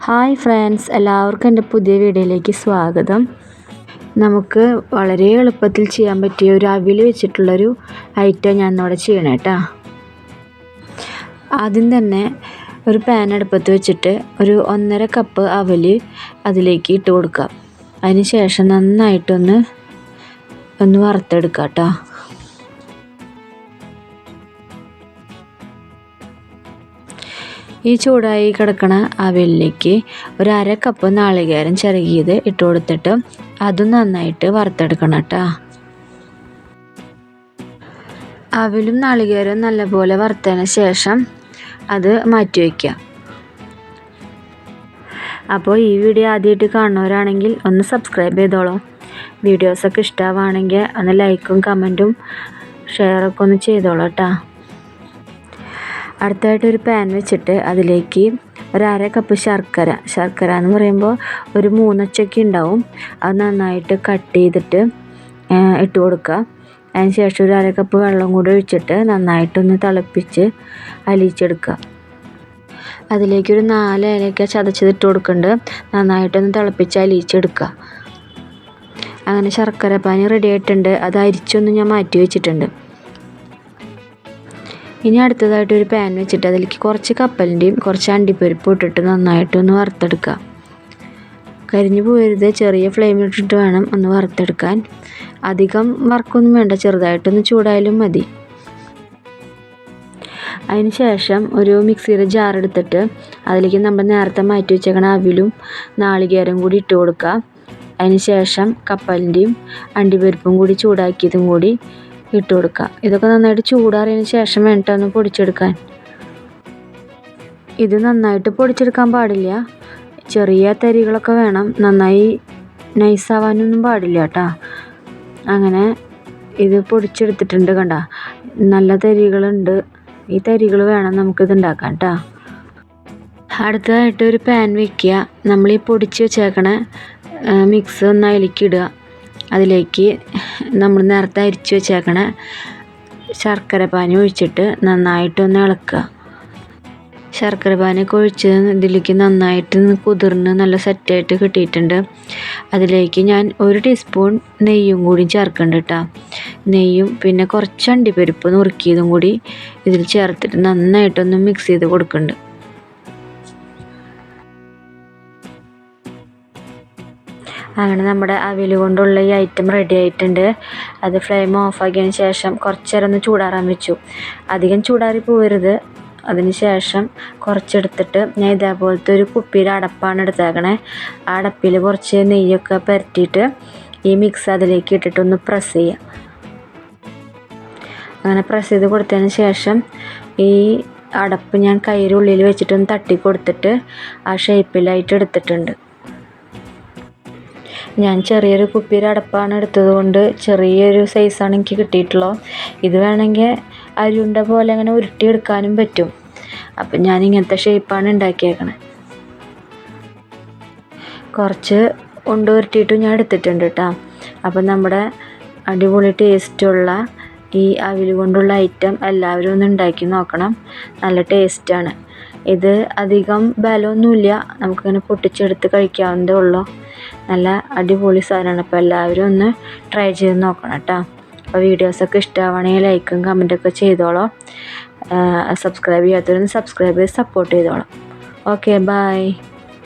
Hi friends എല്ലാവർക്കും എന്റെ പുതിയ വീഡിയോയിലേക്ക് സ്വാഗതം. നമുക്ക് വളരെ എളുപ്പത്തിൽ ചെയ്യാൻ പറ്റിയ ഒരു അവിൽ വെച്ചിട്ടുള്ളൊരു ഐറ്റം ഞാൻ ഇന്നിവിടെ ചെയ്യണം കേട്ടോ ആദ്യം തന്നെ ഒരു പാൻ അടുപ്പത്ത് വെച്ചിട്ട് ഒരു ഒന്നര കപ്പ് അവൽ അതിലേക്ക് ഇട്ട് കൊടുക്കാം അതിന് ശേഷം നന്നായിട്ടൊന്ന് ഒന്ന് വറുത്തെടുക്കാം കേട്ടോ ഈ ചൂടായി കിടക്കണ അവലിലേക്ക് ഒരു അര കപ്പ് നാളികേരം ചിറകിയത് ഇട്ട് കൊടുത്തിട്ട് അതും നന്നായിട്ട് വറുത്തെടുക്കണം കേട്ടോ. അവലും നാളികേരവും നല്ലപോലെ വറുത്തതിന് ശേഷം അത് മാറ്റി വയ്ക്കുക. അപ്പോൾ ഈ വീഡിയോ ആദ്യമായിട്ട് കാണുന്നവരാണെങ്കിൽ ഒന്ന് സബ്സ്ക്രൈബ് ചെയ്തോളൂ. വീഡിയോസൊക്കെ ഇഷ്ടമാവുകയാണെങ്കിൽ ഒന്ന് ലൈക്കും കമന്റും ഷെയറൊക്കെ ഒന്ന് ചെയ്തോളൂ കേട്ടോ. അടുത്തായിട്ട് ഒരു പാൻ വെച്ചിട്ട് അതിലേക്ക് ഒരു അര കപ്പ് ശർക്കര. ശർക്കര എന്ന് പറയുമ്പോൾ ഒരു മൂന്നച്ചൊക്കെ ഉണ്ടാവും. അത് നന്നായിട്ട് കട്ട് ചെയ്തിട്ട് ഇട്ട് കൊടുക്കുക അതിന് ശേഷം ഒരു അര കപ്പ് വെള്ളം കൂടി ഒഴിച്ചിട്ട് നന്നായിട്ടൊന്ന് തിളപ്പിച്ച് അലിയിച്ചെടുക്കുക അതിലേക്കൊരു നാല് ഏലക്ക ചതച്ചതിട്ട് കൊടുക്കുന്നുണ്ട് നന്നായിട്ടൊന്ന് തിളപ്പിച്ച് അലിയിച്ചെടുക്കുക അങ്ങനെ ശർക്കര പാനി റെഡി ആയിട്ടുണ്ട്. അത് അരിച്ചൊന്ന് ഞാൻ മാറ്റി വെച്ചിട്ടുണ്ട്. ഇനി അടുത്തതായിട്ട് ഒരു പാൻ വെച്ചിട്ട് അതിലേക്ക് കുറച്ച് കപ്പലിന്റെയും കുറച്ച് അണ്ടിപ്പരിപ്പ് ഇട്ടിട്ട് നന്നായിട്ട് ഒന്ന് വറുത്തെടുക്കുക. കരിഞ്ഞു പോയരുത് ചെറിയ ഫ്ലെയിം ഇട്ടിട്ട് വേണം ഒന്ന് വറുത്തെടുക്കാൻ. അധികം വർക്കൊന്നും വേണ്ട ചെറുതായിട്ടൊന്ന് ചൂടായാലും മതി. അതിന് ശേഷം ഒരു മിക്സിയുടെ ജാർ എടുത്തിട്ട് അതിലേക്ക് നമ്മൾ നേരത്തെ മാറ്റി വെച്ചേക്കണ അവിലും നാളികേരം കൂടി ഇട്ട് കൊടുക്കുക. അതിന് ശേഷം കപ്പലിന്റെയും അണ്ടിപ്പരിപ്പും കൂടി ചൂടാക്കിയതും കൂടി ഇട്ട് കൊടുക്കുക ഇതൊക്കെ നന്നായിട്ട് ചൂടാറിയതിന് ശേഷം വേണ്ട ഒന്ന് പൊടിച്ചെടുക്കാൻ. ഇത് നന്നായിട്ട് പൊടിച്ചെടുക്കാൻ പാടില്ല. ചെറിയ തരികളൊക്കെ വേണം. നന്നായി നൈസാവാനൊന്നും പാടില്ല കേട്ടോ. അങ്ങനെ ഇത് പൊടിച്ചെടുത്തിട്ടുണ്ട് കണ്ട. നല്ല തരികളുണ്ട്. ഈ തരികൾ വേണം നമുക്കിത് ഉണ്ടാക്കാൻ കേട്ടോ. അടുത്തതായിട്ട് ഒരു പാൻ വെക്കുക. നമ്മൾ ഈ പൊടിച്ച് വെച്ചേക്കണ മിക്സ് ഒന്ന് അതിലേക്ക് അതിലേക്ക് നമ്മൾ നേരത്തെ അരിച്ചു വെച്ചേക്കണ ശർക്കര പാനി ഒഴിച്ചിട്ട് നന്നായിട്ടൊന്ന് ഇളക്കുക. ശർക്കര പാനിയൊക്കെ ഒഴിച്ച് ഇതിലേക്ക് നന്നായിട്ട് കുതിർന്ന് നല്ല സെറ്റായിട്ട് കിട്ടിയിട്ടുണ്ട്. അതിലേക്ക് ഞാൻ ഒരു ടീസ്പൂൺ നെയ്യും കൂടി ചേർക്കുന്നുണ്ട് കേട്ടോ നെയ്യും പിന്നെ കുറച്ച് അണ്ടിപ്പരിപ്പ് നുറുക്കിയതും കൂടി ഇതിൽ ചേർത്തിട്ട് നന്നായിട്ടൊന്ന് മിക്സ് ചെയ്ത് കൊടുക്കുന്നുണ്ട് അങ്ങനെ നമ്മുടെ അവിൽ കൊണ്ടുള്ള ഈ ഐറ്റം റെഡി ആയിട്ടുണ്ട്. അത് ഫ്ലെയിം ഓഫാക്കിയതിന് ശേഷം കുറച്ച് നേരം ഒന്ന് ചൂടാറാൻ വെച്ചു. അധികം ചൂടാറി പോകരുത് അതിന് ശേഷം കുറച്ചെടുത്തിട്ട് ഞാൻ ഇതേപോലത്തെ ഒരു കുപ്പിയിൽ അടപ്പാണ് എടുത്തേക്കണേ. ആ അടപ്പിൽ കുറച്ച് നെയ്യൊക്കെ പരത്തിയിട്ട് ഈ മിക്സ് അതിലേക്ക് ഇട്ടിട്ട് ഒന്ന് പ്രസ് ചെയ്യുക അങ്ങനെ പ്രസ് ചെയ്ത് കൊടുത്തതിന് ശേഷം ഈ അടപ്പ് ഞാൻ കയ്യിലുള്ളിൽ വെച്ചിട്ടൊന്ന് തട്ടി കൊടുത്തിട്ട് ആ ഷേപ്പിലായിട്ട് എടുത്തിട്ടുണ്ട്. ഞാൻ ചെറിയൊരു കുപ്പിയിൽ അടപ്പാണ് എടുത്തത് കൊണ്ട് ചെറിയൊരു സൈസാണ് എനിക്ക് കിട്ടിയിട്ടുള്ളത്. ഇത് വേണമെങ്കിൽ അരിയുണ്ട പോലെ അങ്ങനെ ഉരുട്ടിയെടുക്കാനും പറ്റും. അപ്പം ഞാൻ ഇങ്ങനത്തെ ഷേപ്പാണ് ഉണ്ടാക്കിയേക്കണത് കുറച്ച് ഉണ്ട് ഉരുട്ടിയിട്ടും ഞാൻ എടുത്തിട്ടുണ്ട് കേട്ടോ. അപ്പം നമ്മുടെ അടിപൊളി ടേസ്റ്റുള്ള ഈ അവിൽ കൊണ്ടുള്ള ഐറ്റം എല്ലാവരും ഒന്ന് ഉണ്ടാക്കി നോക്കണം. നല്ല ടേസ്റ്റാണ് ഇത് അധികം ബലമൊന്നുമില്ല. നമുക്കിങ്ങനെ പൊട്ടിച്ചെടുത്ത് കഴിക്കാവുന്നതേ ഉള്ളൂ. നല്ല അടിപൊളി സാധനമാണ്. അപ്പോൾ എല്ലാവരും ഒന്ന് ട്രൈ ചെയ്ത് നോക്കണം കേട്ടോ. അപ്പോൾ വീഡിയോസൊക്കെ ഇഷ്ടമാവണമെങ്കിൽ ലൈക്കും കമന്റൊക്കെ ചെയ്തോളോ. സബ്സ്ക്രൈബ് ചെയ്യാത്തവരൊന്ന് സബ്സ്ക്രൈബ് ചെയ്ത് സപ്പോർട്ട് ചെയ്തോളാം. Okay bye